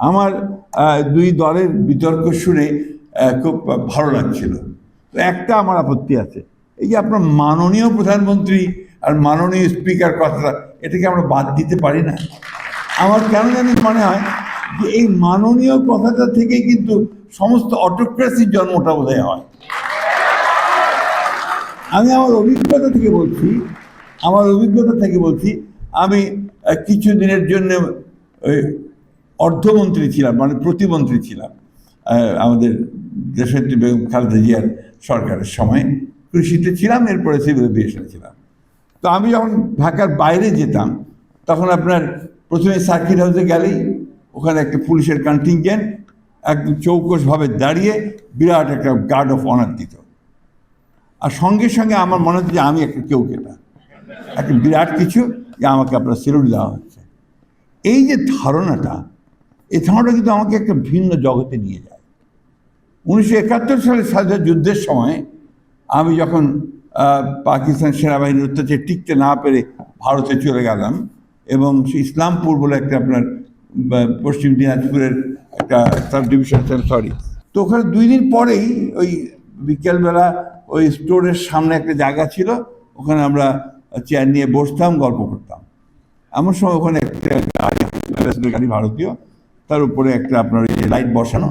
আমার দুই দলের বিতর্ক শুনে খুব ভালো লাগছিল। তো একটা আমার আপত্তি আছে। এই যে আপনার মাননীয় প্রধানমন্ত্রী আর মাননীয় স্পিকার কথাটা, এটাকে আমরা বাদ দিতে পারি না। আমার কেন জানি মনে হয় যে এই মাননীয় কথাটা থেকে কিন্তু সমস্ত অটোক্রেসির জন্মটা বোধহয় হয়। আমি আমার অভিজ্ঞতা থেকে বলছি, আমার অভিজ্ঞতা থেকে বলছি, আমি কিছু দিনের জন্য ওই অর্ধমন্ত্রী ছিলাম মানে প্রতিমন্ত্রী ছিলাম আমাদের দেশনেত্রী বেগম খালেদা জিয়ার সরকারের সময়। কৃষিতে ছিলাম, এরপরে সিভিল এভিয়েশনে ছিলাম। তো আমি যখন ঢাকার বাইরে যেতাম, তখন আপনার প্রথমে সার্কিট হাউসে গেলেই ওখানে একটা পুলিশের কন্টিনজেন্ট একদম চৌকসভাবে দাঁড়িয়ে বিরাট একটা গার্ড অফ অনার দিত। আর সঙ্গে সঙ্গে আমার মনে হচ্ছে যে আমি একটা কেউ কেটা একটা বিরাট কিছু যে আমাকে আপনার সেলুট দেওয়া হচ্ছে। এই যে ধারণাটা এই ধারণাটা কিন্তু আমাকে একটা ভিন্ন জগতে নিয়ে যায়। উনিশশো একাত্তর সালের স্বাধীনতা যুদ্ধের সময় আমি যখন পাকিস্তান সেনাবাহিনীর অত্যাচারে টিকতে না পেরে ভারতে চলে গেলাম এবং ইসলামপুর বলে একটা আপনার পশ্চিম দিনাজপুরের একটা সাব ডিভিশন সরি। তো ওখানে দুই দিন পরেই ওই বিকেলবেলা ওই স্টোরের সামনে একটা জায়গা ছিল, ওখানে আমরা চেয়ার নিয়ে বসতাম, গল্প করতাম। এমন সময় ওখানে একটা গাড়ি গাড়ি, ভারতীয় তার উপরে একটা আপনার ওই লাইট বসানো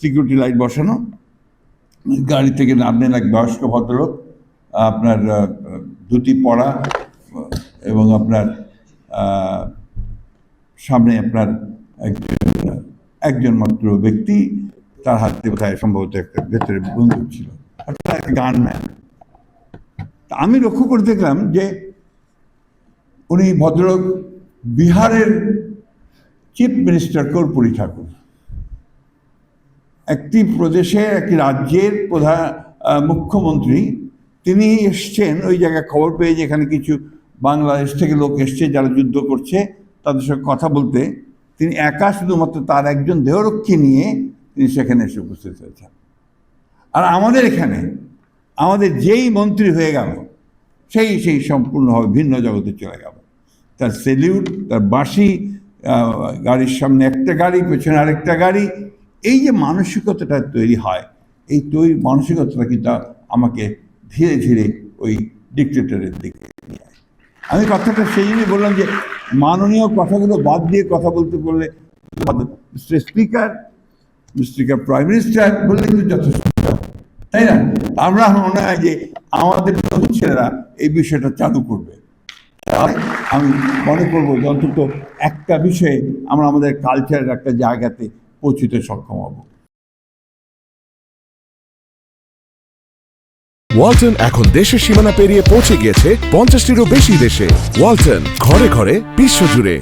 সিকিউরিটি লাইট বসানো, গাড়ি থেকে নামলেন এক বয়স্ক ভদ্রলোক, আপনার ধুতি পরা, এবং আপনার সামনে আপনার একজন একজন মাত্র ব্যক্তি, তার হাতে কোথায় সম্ভবত একটা ভেতরে বন্দুক ছিল। অর্থাৎ একটা গানম্যান তা আমি লক্ষ্য করে দেখলাম যে, উনি ভদ্রলোক বিহারের চিফ মিনিস্টার কর্পূরী ঠাকুর একটি প্রদেশের একটি রাজ্যের প্রধান মুখ্যমন্ত্রী, তিনি এসছেন, ওই জায়গায় খবর পেয়ে যে এখানে কিছু বাংলাদেশ থেকে লোক এসছে যারা যুদ্ধ করছে, তাদের সঙ্গে কথা বলতে, তিনি একা শুধুমাত্র তার একজন দেহরক্ষী নিয়ে তিনি সেখানে এসে উপস্থিত হয়েছেন। আর আমাদের এখানে, আমাদের যেই মন্ত্রী হয়ে গেল, সেই সেই সম্পূর্ণভাবে ভিন্ন জগতে চলে গেল। তার সেলিউট, তার বাঁশি গাড়ির সামনে একটা গাড়ি, পেছনে আরেকটা গাড়ি। এই যে মানসিকতাটা তৈরি হয়, এই তৈরি মানসিকতাটা কিন্তু আমাকে ধীরে ধীরে ওই ডিকটেটরের দিকে নিয়ে আমি কথাটা সেই জন্যই বললাম যে, মাননীয় কথাগুলো বাদ দিয়ে কথা বলতে বললে mister speaker mister prime minister বললে কিন্তু যথেষ্ট। তাই না? আমরা মনে হয় যে আমাদের নতুন ছেলেরা এই বিষয়টা চালু করবে। আমি মনে করব যে অন্তত একটা বিষয়ে আমরা আমাদের কালচারের একটা জায়গাতে পৌঁছতে সক্ষম হব। ওয়ালটন এখন দেশের সীমানা পেরিয়ে পৌঁছে গিয়েছে পঞ্চাশটিরও বেশি দেশে। ওয়ালটন, ঘরে ঘরে, বিশ্বজুড়ে।